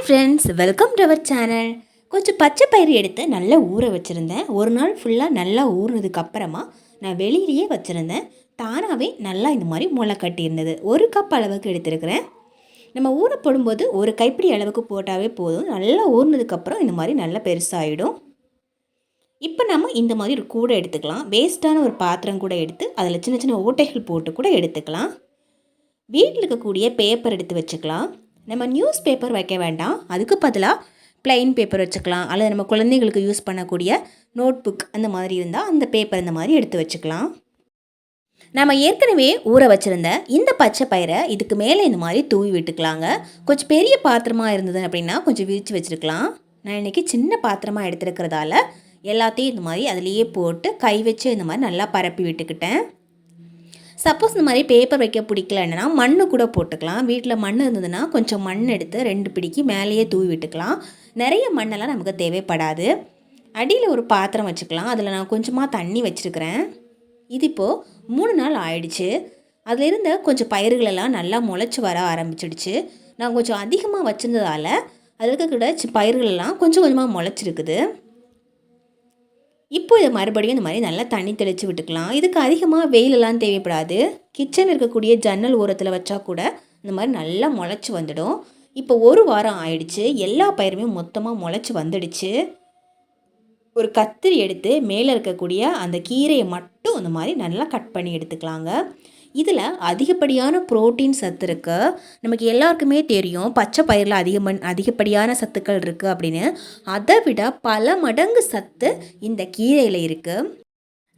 Hi friends welcome to our channel கொஞ்சம் பச்சை பயிறு எடுத்து நல்லா ஊற வச்சுருந்தேன். ஒரு நாள் ஃபுல்லாக நல்லா ஊறினதுக்கப்புறமா நான் வெளியிலேயே வச்சுருந்தேன். தானாகவே நல்லா இந்த மாதிரி முளை கட்டியிருந்தது ஒரு கப் அளவுக்கு எடுத்துருக்கிறேன். நம்ம ஊற போடும்போது ஒரு கைப்பிடி அளவுக்கு போட்டாவே போதும். நல்லா ஊறினதுக்கப்புறம் இந்த மாதிரி நல்லா பெருசாகிடும் இப்போ நம்ம இந்த மாதிரி ஒரு கூடை எடுத்துக்கலாம். வேஸ்ட்டான ஒரு பாத்திரம் கூட எடுத்து அதில் சின்ன சின்ன ஓட்டைகள் போட்டு கூட எடுத்துக்கலாம். வீட்டில் இருக்கக்கூடிய பேப்பர் எடுத்து வச்சுக்கலாம். நம்ம நியூஸ் பேப்பர் வைக்க வேண்டாம். அதுக்கு பதிலாக ப்ளைன் பேப்பர் வச்சுக்கலாம். அல்லது நம்ம குழந்தைங்களுக்கு யூஸ் பண்ணக்கூடிய நோட் புக் அந்த மாதிரி இருந்தால் அந்த பேப்பர் இந்த மாதிரி எடுத்து வச்சுக்கலாம். நம்ம ஏற்கனவே ஊற வச்சுருந்த இந்த பச்சை பயிரை இதுக்கு மேலே இந்த மாதிரி தூவி விட்டுக்கலாங்க. கொஞ்சம் பெரிய பாத்திரமாக இருந்தது அப்படின்னா கொஞ்சம் விரித்து வச்சுருக்கலாம். நான் இன்றைக்கி சின்ன பாத்திரமாக எடுத்துருக்கிறதால எல்லாத்தையும் இந்த மாதிரி அதுலேயே போட்டு கை வச்சு இந்த மாதிரி நல்லா பரப்பி விட்டுக்கிட்டேன். சப்போஸ் இந்த மாதிரி பேப்பர் வைக்க பிடிக்கலன்னா மண்ணு கூட போட்டுக்கலாம். வீட்டில் மண் இருந்ததுன்னா கொஞ்சம் மண் எடுத்து ரெண்டு பிடிக்கி மேலேயே தூவி விட்டுக்கலாம். நிறைய மண்ணெல்லாம் நமக்கு தேவைப்படாது. அடியில் ஒரு பாத்திரம் வச்சுக்கலாம். அதில் நான் கொஞ்சமாக தண்ணி வச்சுருக்கிறேன். இது இப்போது மூணு நாள் ஆயிடுச்சு. அதில் இருந்த கொஞ்சம் பயிர்களெல்லாம் நல்லா முளைச்சி வர ஆரம்பிச்சிடுச்சு. நான் கொஞ்சம் அதிகமாக வச்சுருந்ததால் அதுக்கு கூட பயிர்களெல்லாம் கொஞ்சம் கொஞ்சமாக முளைச்சிருக்குது. இப்போ இதை மறுபடியும் இந்த மாதிரி நல்லா தண்ணி தெளித்து விட்டுக்கலாம். இதுக்கு அதிகமாக வெயிலெல்லாம் தேவைப்படாது. கிச்சன் இருக்கக்கூடிய ஜன்னல் ஓரத்தில் வச்சா கூட இந்த மாதிரி நல்லா முளைச்சி வந்துடும். இப்போ ஒரு வாரம் ஆயிடுச்சு. எல்லா பயிருமே மொத்தமாக முளைச்சி வந்துடுச்சு. ஒரு கத்திரி எடுத்து மேலே இருக்கக்கூடிய அந்த கீரையை மட்டும் இந்த மாதிரி நல்லா கட் பண்ணி எடுத்துக்கலாங்க. இதில் அதிகப்படியான புரோட்டீன் சத்து இருக்குது நமக்கு எல்லாருக்குமே தெரியும். பச்சை பயிரில் அதிகம அதிகப்படியான சத்துக்கள் இருக்குது அப்படின்னு. அதை விட பல மடங்கு சத்து இந்த கீரையில் இருக்குது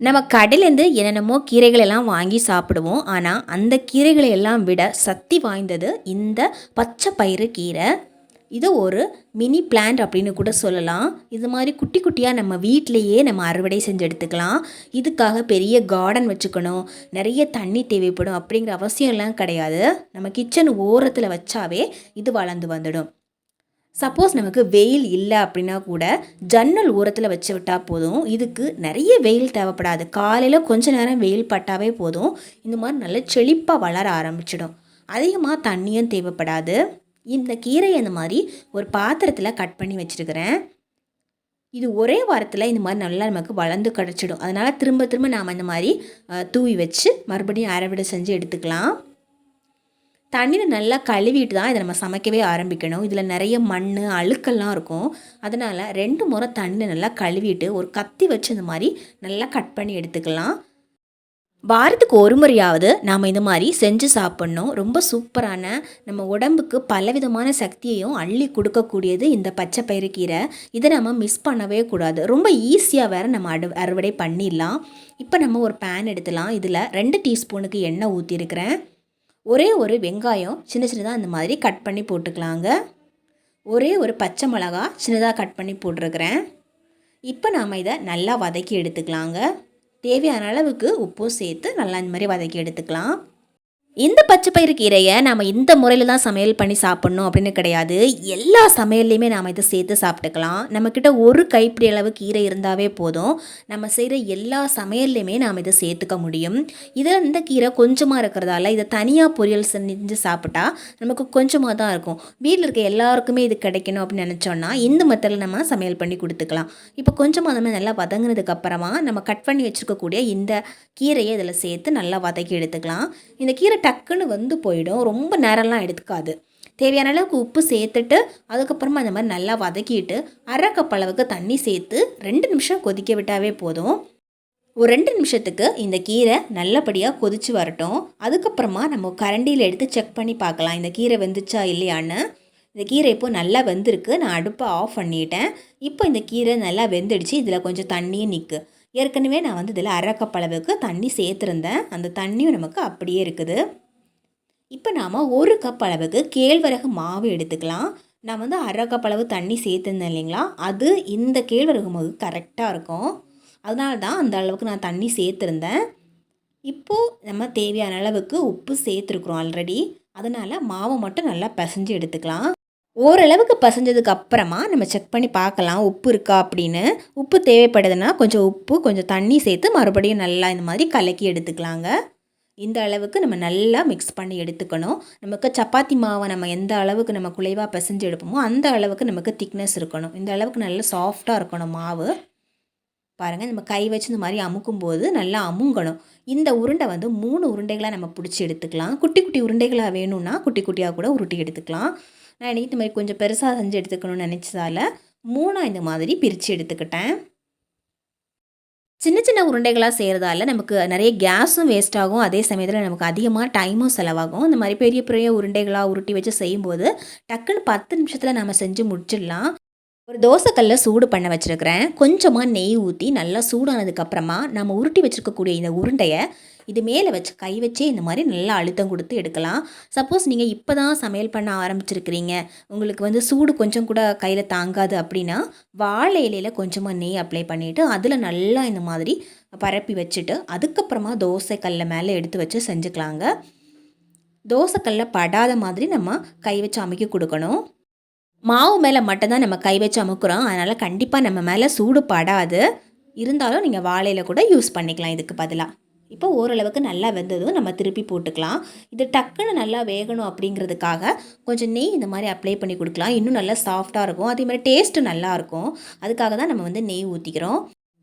நம்ம கடையிலேருந்து என்னென்னமோ கீரைகள் எல்லாம் வாங்கி சாப்பிடுவோம். ஆனால் அந்த கீரைகளை எல்லாம் விட சக்தி வாய்ந்தது இந்த பச்சை பயிறு கீரை. இது ஒரு மினி பிளான்ட் அப்படின்னு கூட சொல்லலாம். இது மாதிரி குட்டி குட்டியாக நம்ம வீட்டிலையே நம்ம அறுவடை செஞ்சு எடுத்துக்கலாம். இதுக்காக பெரிய கார்டன் வச்சுக்கணும். நிறைய தண்ணி தேவைப்படும் அப்படிங்கிற அவசியம்லாம் கிடையாது. நம்ம கிச்சன் ஓரத்தில் வச்சாவே இது வளர்ந்து வந்துடும். சப்போஸ் நமக்கு வெயில் இல்லை அப்படின்னா கூட ஜன்னல் ஓரத்தில் வச்சு விட்டால் போதும். இதுக்கு நிறைய வெயில் தேவைப்படாது. காலையில் கொஞ்ச நேரம் வெயில் பட்டாவே போதும். இந்த மாதிரி நல்ல செழிப்பாக வளர ஆரம்பிச்சிடும். அதிகமாக தண்ணியும் தேவைப்படாது. இந்த கீரையை இந்த மாதிரி ஒரு பாத்திரத்தில் கட் பண்ணி வச்சுருக்கிறேன். இது ஒரே வாரத்தில் இந்த மாதிரி நல்லா நமக்கு வளர்ந்து கிடச்சிடும். அதனால் திரும்ப திரும்ப நாம் இந்த மாதிரி தூவி வச்சு மறுபடியும் அரைவிட செஞ்சு எடுத்துக்கலாம். தண்ணியில் நல்லா கழுவிட்டு தான் இதை நம்ம சமைக்கவே ஆரம்பிக்கணும். இதில் நிறைய மண் அழுக்கெல்லாம் இருக்கும். அதனால் ரெண்டு முறை தண்ணியில் நல்லா கழுவிட்டு ஒரு கத்தி வச்சு இந்த மாதிரி நல்லா கட் பண்ணி எடுத்துக்கலாம். வாரத்துக்கு ஒரு முறையாவது நாம் இந்த மாதிரி செஞ்சு சாப்பிட்ணும். ரொம்ப சூப்பரான நம்ம உடம்புக்கு பலவிதமான சக்தியையும் அள்ளி கொடுக்கக்கூடியது இந்த பச்சை பயிறு கீரை இதை நம்ம மிஸ் பண்ணவே கூடாது. ரொம்ப ஈஸியாக வேறு நம்ம அடு அறுவடை பண்ணிடலாம். இப்போ நம்ம ஒரு பேன் எடுத்துலாம். இதில் ரெண்டு டீஸ்பூனுக்கு எண்ணெய் ஊற்றிருக்கிறேன் ஒரே ஒரு வெங்காயம் சின்ன சின்னதாக இந்த மாதிரி கட் பண்ணி போட்டுக்கலாங்க. ஒரே ஒரு பச்சை மிளகா சின்னதாக கட் பண்ணி போட்டிருக்கிறேன். இப்போ நாம் இதை நல்லா வதக்கி எடுத்துக்கலாங்க. தேவையான அளவுக்கு உப்பும் சேர்த்து நல்லா இந்த மாதிரி வதக்கி எடுத்துக்கலாம். இந்த பச்சை பயிறு கீரையை நாம் இந்த முறையில் தான் சமையல் பண்ணி சாப்பிட்ணும் அப்படின்னு கிடையாது. எல்லா சமையல்லையுமே நாம் இதை சேர்த்து சாப்பிட்டுக்கலாம். நம்மக்கிட்ட ஒரு கைப்பிடி அளவு கீரை இருந்தாவே போதும். நம்ம செய்கிற எல்லா சமையல்லையுமே நாம் இதை சேர்த்துக்க முடியும். இதில் இந்த கீரை கொஞ்சமாக இருக்கிறதால இதை தனியாக பொரியல் செஞ்சு சாப்பிட்டா நமக்கு கொஞ்சமாக தான் இருக்கும். வீட்டில் இருக்க எல்லாருக்குமே இது கிடைக்கணும் அப்படின்னு நினச்சோன்னா இந்த மெத்தடில் நம்ம சமையல் பண்ணி கொடுத்துக்கலாம். இப்போ கொஞ்சமாக நம்ம நல்லா வதங்கினதுக்கு அப்புறமா நம்ம கட் பண்ணி வச்சுருக்கக்கூடிய இந்த கீரையை இதில் சேர்த்து நல்லா வதக்கி எடுத்துக்கலாம். இந்த கீரை டக்குன்னு வந்து போயிடும். ரொம்ப நேரம்லாம் எடுத்துக்காது. தேவையான அளவுக்கு உப்பு சேர்த்துட்டு அதுக்கப்புறமா இந்த மாதிரி நல்லா வதக்கிட்டு அரை கப் அளவுக்கு தண்ணி சேர்த்து ரெண்டு நிமிஷம் கொதிக்க விட்டாவே போதும். ஒரு ரெண்டு நிமிஷத்துக்கு இந்த கீரை நல்லபடியாக கொதித்து வரட்டும். அதுக்கப்புறமா நம்ம கரண்டியில் எடுத்து செக் பண்ணி பார்க்கலாம். இந்த கீரை வெந்துச்சா இல்லையான்னு. இந்த கீரை இப்போது நல்லா வெந்திருக்கு. நான் அடுப்பை ஆஃப் பண்ணிட்டேன். இப்போ இந்த கீரை நல்லா வெந்துடுச்சு. இதில் கொஞ்சம் தண்ணியும் நிற்கு ஏற்கனவே நான் வந்து இதில் அரை கப் அளவுக்கு தண்ணி சேர்த்துருந்தேன். அந்த தண்ணியும் நமக்கு அப்படியே இருக்குது. இப்போ நாம் ஒரு கப் அளவுக்கு கேழ்வரகு மாவு எடுத்துக்கலாம். நான் வந்து அரை கப் அளவு தண்ணி சேர்த்துருந்தேன் இல்லைங்களா? அது இந்த கேழ்வரகு மாவு கரெக்டாக இருக்கும். அதனால தான் அந்த அளவுக்கு நான் தண்ணி சேர்த்துருந்தேன். இப்போது நம்ம தேவையான அளவுக்கு உப்பு சேர்த்துருக்குறோம் ஆல்ரெடி அதனால் மாவை மட்டும் நல்லா பிசைஞ்சு எடுத்துக்கலாம். ஓரளவுக்கு பசைஞ்சதுக்கு அப்புறமா நம்ம செக் பண்ணி பார்க்கலாம் உப்பு இருக்கா அப்படின்னு. உப்பு தேவைப்படுதுன்னா கொஞ்சம் உப்பு கொஞ்சம் தண்ணி சேர்த்து மறுபடியும் நல்லா இந்த மாதிரி கலக்கி எடுத்துக்கலாங்க. இந்த அளவுக்கு நம்ம நல்லா மிக்ஸ் பண்ணி எடுத்துக்கணும். நமக்கு சப்பாத்தி மாவை நம்ம எந்த அளவுக்கு நம்ம குலைவாக பிசைஞ்சு எடுப்போமோ அந்த அளவுக்கு நமக்கு திக்னஸ் இருக்கணும். இந்த அளவுக்கு நல்லா சாஃப்டாக இருக்கணும் மாவு. பாருங்கள் நம்ம கை வச்சு இந்த மாதிரி அமுக்கும்போது நல்லா அமுங்கணும். இந்த உருண்டை வந்து மூணு உருண்டைகளாக நம்ம பிடிச்சி எடுத்துக்கலாம். குட்டி குட்டி உருண்டைகளாக வேணும்னா குட்டி குட்டியாக கூட உருட்டி எடுத்துக்கலாம். நான் இன்னைக்கு இந்த மாதிரி கொஞ்சம் பெருசாக செஞ்சு எடுத்துக்கணும்னு நினச்சதால மூணாக இந்த மாதிரி பிரித்து எடுத்துக்கிட்டேன். சின்ன சின்ன உருண்டைகளாக செய்கிறதால நமக்கு நிறைய கேஸும் வேஸ்ட் ஆகும். அதே சமயத்தில் நமக்கு அதிகமாக டைமும் செலவாகும். இந்த மாதிரி பெரிய பெரிய உருண்டைகளாக உருட்டி வச்சு செய்யும்போது டக்குன்னு பத்து நிமிஷத்தில் நம்ம செஞ்சு முடிச்சிடலாம். ஒரு தோசைக்கல்ல சூடு பண்ண வச்சுருக்கிறேன். கொஞ்சமாக நெய் ஊற்றி நல்லா சூடானதுக்கப்புறமா நம்ம உருட்டி வச்சுருக்கக்கூடிய இந்த உருண்டையை இது மேலே வச்சு கை வச்சே இந்த மாதிரி நல்லா அழுத்தம் கொடுத்து எடுக்கலாம். சப்போஸ் நீங்கள் இப்போ தான் சமையல் பண்ண ஆரம்பிச்சிருக்கிறீங்க. உங்களுக்கு வந்து சூடு கொஞ்சம் கூட கையில் தாங்காது அப்படின்னா வாழை இலையில் கொஞ்சமாக நெய் அப்ளை பண்ணிவிட்டு அதில் நல்லா இந்த மாதிரி பரப்பி வச்சுட்டு அதுக்கப்புறமா தோசை கல்லை மேலே எடுத்து வச்சு செஞ்சுக்கலாங்க. தோசைக்கல்ல படாத மாதிரி நம்ம கை வச்சு அமைக்க கொடுக்கணும். மாவு மேலே மட்டும்தான் நம்ம கை வச்சு அமுக்குறோம். அதனால் கண்டிப்பாக நம்ம மேலே சூடு படாது. இருந்தாலும் நீங்கள் வாழையில் கூட யூஸ் பண்ணிக்கலாம். இதுக்கு பதிலாக இப்போ ஓரளவுக்கு நல்லா வெந்ததும் நம்ம திருப்பி போட்டுக்கலாம். இது டக்குன்னு நல்லா வேகணும் அப்படிங்கிறதுக்காக கொஞ்சம் நெய் இந்த மாதிரி அப்ளை பண்ணி கொடுக்கலாம். இன்னும் நல்லா சாஃப்டாக இருக்கும். அதே மாதிரி டேஸ்ட்டு நல்லாயிருக்கும் அதுக்காக தான் நம்ம வந்து நெய் ஊற்றிக்கிறோம்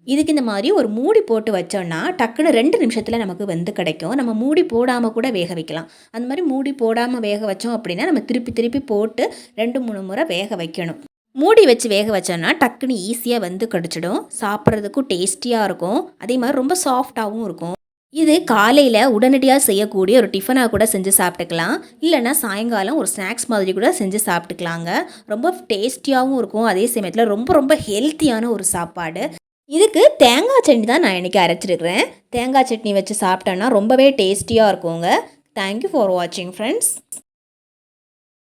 இதுக்கு இந்த மாதிரி ஒரு மூடி போட்டு வச்சோன்னா டக்குன்னு ரெண்டு நிமிஷத்தில் நமக்கு வெந்து கிடைக்கும். நம்ம மூடி போடாமல் கூட வேக வைக்கலாம். அந்த மாதிரி மூடி போடாமல் வேக வச்சோம் அப்படின்னா நம்ம திருப்பி திருப்பி போட்டு ரெண்டு மூணு முறை வேக வைக்கணும். மூடி வச்சு வேக வச்சோன்னா டக்குன்னு ஈஸியாக வந்து கிடச்சிடும். சாப்பிட்றதுக்கும் டேஸ்டியாக இருக்கும். அதே மாதிரி ரொம்ப சாஃப்டாகவும் இருக்கும். இது காலையில் உடனடியாக செய்யக்கூடிய ஒரு டிஃபனாக கூட செஞ்சு சாப்பிட்டுக்கலாம். இல்லைன்னா சாயங்காலம் ஒரு ஸ்நாக்ஸ் மாதிரி கூட செஞ்சு சாப்பிட்டுக்கலாங்க. ரொம்ப டேஸ்டியாகவும் இருக்கும். அதே சமயத்தில் ரொம்ப ரொம்ப ஹெல்த்தியான ஒரு சாப்பாடு. இதுக்கு தேங்காய் சட்னி தான் நான் இன்றைக்கி அரைச்சிருக்கிறேன். தேங்காய் சட்னி வச்சு சாப்பிட்டோன்னா ரொம்பவே டேஸ்டியாக இருக்குங்க. தேங்க்யூ ஃபார் வாட்சிங் ஃப்ரெண்ட்ஸ்